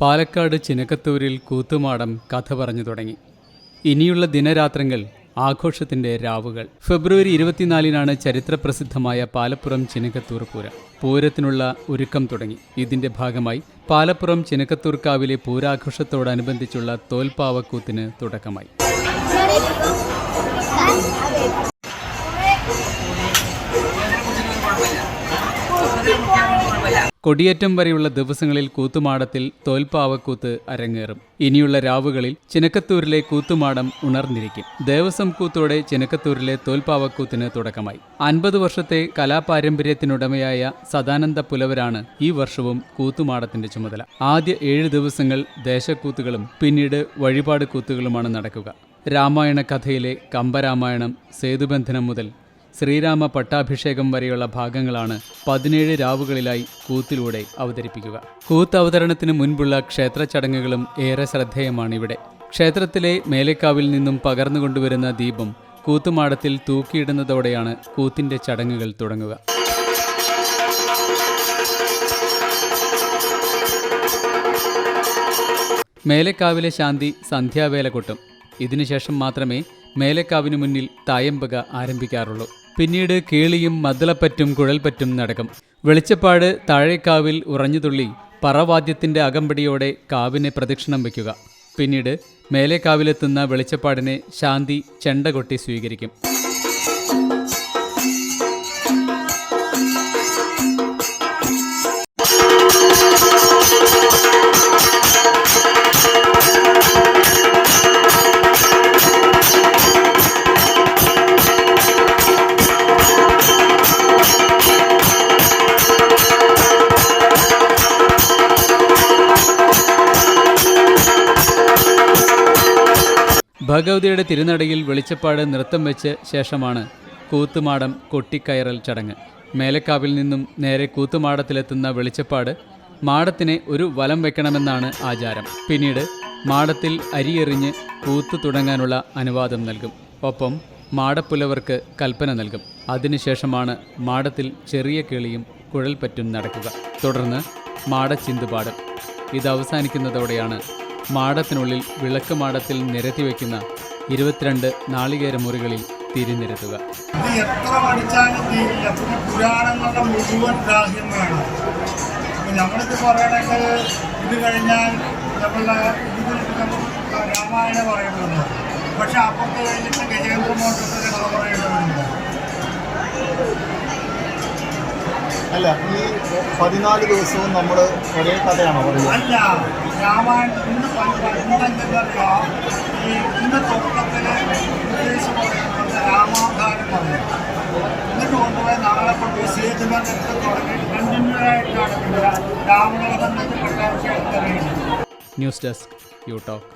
പാലക്കാട് ചിനക്കത്തൂരിൽ കൂത്തുമാടം കഥ പറഞ്ഞു തുടങ്ങി. ഇനിയുള്ള ദിനരാത്രങ്ങൾ ആഘോഷത്തിന്റെ രാവുകൾ. ഫെബ്രുവരി ഇരുപത്തിനാലിനാണ് ചരിത്രപ്രസിദ്ധമായ പാലപ്പുറം ചിനക്കത്തൂർ പൂര. പൂരത്തിനുള്ള ഒരുക്കം തുടങ്ങി. ഇതിന്റെ ഭാഗമായി പാലപ്പുറം ചിനക്കത്തൂർക്കാവിലെ പൂരാഘോഷത്തോടനുബന്ധിച്ചുള്ള തോൽപ്പാവക്കൂത്തിന് തുടക്കമായി. കൊടിയേറ്റം വരെയുള്ള ദിവസങ്ങളിൽ കൂത്തുമാടത്തിൽ തോൽപ്പാവക്കൂത്ത് അരങ്ങേറും. ഇനിയുള്ള രാവുകളിൽ ചിനക്കത്തൂരിലെ കൂത്തുമാടം ഉണർന്നിരിക്കും. ദേവസ്വം കൂത്തോടെ ചിനക്കത്തൂരിലെ തോൽപ്പാവക്കൂത്തിന് തുടക്കമായി. അൻപത് വർഷത്തെ കലാപാരമ്പര്യത്തിനുടമയായ സദാനന്ദ പുലവരാണ് ഈ വർഷവും കൂത്തുമാടത്തിന്റെ ചുമതല. ആദ്യ ഏഴ് ദിവസങ്ങൾ ദേശക്കൂത്തുകളും പിന്നീട് വഴിപാട് കൂത്തുകളുമാണ് നടക്കുക. രാമായണ കഥയിലെ കമ്പരാമായണം സേതുബന്ധനം മുതൽ ശ്രീരാമ പട്ടാഭിഷേകം വരെയുള്ള ഭാഗങ്ങളാണ് പതിനേഴ് രാവുകളിലായി കൂത്തിലൂടെ അവതരിപ്പിക്കുക. കൂത്ത് അവതരണത്തിന് മുൻപുള്ള ക്ഷേത്ര ചടങ്ങുകളും ഏറെ ശ്രദ്ധേയമാണ് ഇവിടെ ക്ഷേത്രത്തിലെ മേലേക്കാവിൽ നിന്നും പകർന്നുകൊണ്ടുവരുന്ന ദീപം കൂത്തുമാടത്തിൽ തൂക്കിയിടുന്നതോടെയാണ് കൂത്തിന്റെ ചടങ്ങുകൾ തുടങ്ങുക. മേലേക്കാവിലെ ശാന്തി സന്ധ്യാവേല കൊട്ടും. ഇതിനുശേഷം മാത്രമേ മേലേക്കാവിനു മുന്നിൽ തായമ്പക ആരംഭിക്കാറുള്ളൂ. പിന്നീട് കേളിയും മദ്ദളപ്പറ്റും കുഴൽപ്പറ്റും നടക്കും. വെളിച്ചപ്പാട് താഴേക്കാവിൽ ഉറഞ്ഞുതുള്ളി പറവാദ്യത്തിന്റെ അകമ്പടിയോടെ കാവിനെ പ്രദക്ഷിണം വയ്ക്കുക. പിന്നീട് മേലേക്കാവിലെത്തുന്ന വെളിച്ചപ്പാടിനെ ശാന്തി ചെണ്ട കൊട്ടി സ്വീകരിക്കും. ഭഗവതിയുടെ തിരുനടയിൽ വെളിച്ചപ്പാട് നൃത്തം വെച്ച് ശേഷമാണ് കൂത്തുമാടം കൊട്ടിക്കയറൽ ചടങ്ങ്. മേലക്കാവിൽ നിന്നും നേരെ കൂത്തുമാടത്തിലെത്തുന്ന വെളിച്ചപ്പാട് മാടത്തിനെ ഒരു വലം വെക്കണമെന്നാണ് ആചാരം. പിന്നീട് മാടത്തിൽ അരിയെറിഞ്ഞ് കൂത്തു തുടങ്ങാനുള്ള അനുവാദം നൽകും. ഒപ്പം മാടപ്പുലവർക്ക് കൽപ്പന നൽകും. അതിനുശേഷമാണ് മാടത്തിൽ ചെറിയ കിളിയും കുഴൽപ്പറ്റും നടക്കുക. തുടർന്ന് മാടച്ചിന്തുപാടും. ഇത് അവസാനിക്കുന്നതോടെയാണ് മാടത്തിനുള്ളിൽ വിളക്ക് മാടത്തിൽ നിരത്തി വയ്ക്കുന്ന ഇരുപത്തിരണ്ട് നാളികേര മുറികളിൽ തിരിനിരത്തുക. ഇത് എത്ര പുരാണങ്ങളുടെ അപ്പൊ ഇത് കഴിഞ്ഞാൽ പക്ഷെ അപ്പുറത്ത് കഴിഞ്ഞിട്ട് ഗജേന്ദ്ര മോട്ടത്തിന്റെ കഥ പറയേണ്ടതുണ്ട് അല്ല ഈ പതിനാല് ദിവസവും നമ്മൾ ഒരേ കഥയാണോ പറയുന്നത് അല്ല രാമായണം ഇന്ന് ഈ ഇന്ന് തുടക്കത്തിൽ ഉദ്ദേശം പറയുന്നത് രാമാധാരം പറയും എന്നിട്ട് കൊണ്ടുപോയി നാളെ സേതുബന്ധത്തിൽ തുടങ്ങി കണ്ടിന്യൂ ആയിട്ടാണ് ന്യൂസ് ഡെസ്ക് യു ടോക്ക്.